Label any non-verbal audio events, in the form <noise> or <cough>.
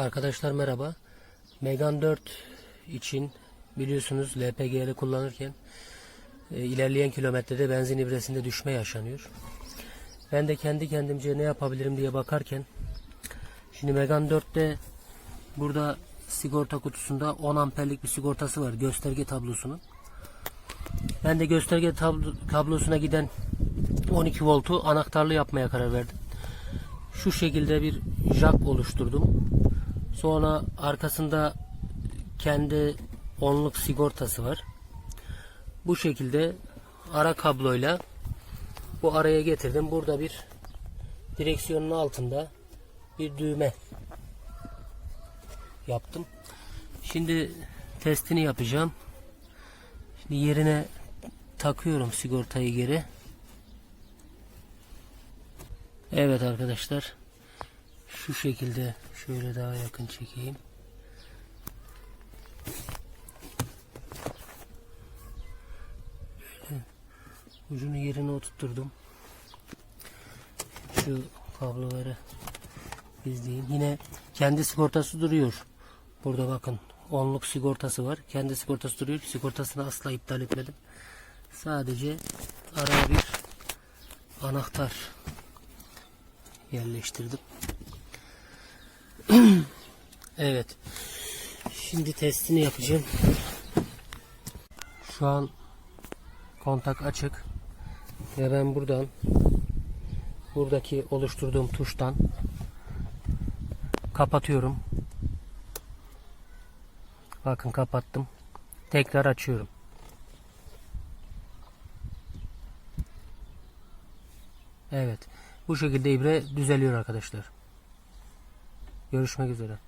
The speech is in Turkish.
Arkadaşlar merhaba. Megan 4 için biliyorsunuz LPG'li kullanırken e, ilerleyen kilometrede benzin ibresinde düşme yaşanıyor. Ben de kendi kendimce ne yapabilirim diye bakarken şimdi Megan 4'te burada sigorta kutusunda 10 amperlik bir sigortası var gösterge tablosunun. Ben de gösterge tablo- tablosuna giden 12 voltu anahtarlı yapmaya karar verdim. Şu şekilde bir jack oluşturdum. Sonra arkasında kendi onluk sigortası var. Bu şekilde ara kabloyla bu araya getirdim. Burada bir direksiyonun altında bir düğme yaptım. Şimdi testini yapacağım. Şimdi yerine takıyorum sigortayı geri. Evet arkadaşlar. Şu şekilde şöyle daha yakın çekeyim. Şöyle ucunu yerine oturtturdum. Şu kabloları izleyin. Yine kendi sigortası duruyor. Burada bakın onluk sigortası var. Kendi sigortası duruyor. Sigortasını asla iptal etmedim. Sadece araya bir anahtar yerleştirdim. <clears throat> evet. Şimdi testini yapacağım. Şu an kontak açık. Ve ben buradan buradaki oluşturduğum tuştan kapatıyorum. Bakın kapattım. Tekrar açıyorum. Evet. Bu şekilde ibre düzeliyor arkadaşlar. Görüşmek üzere.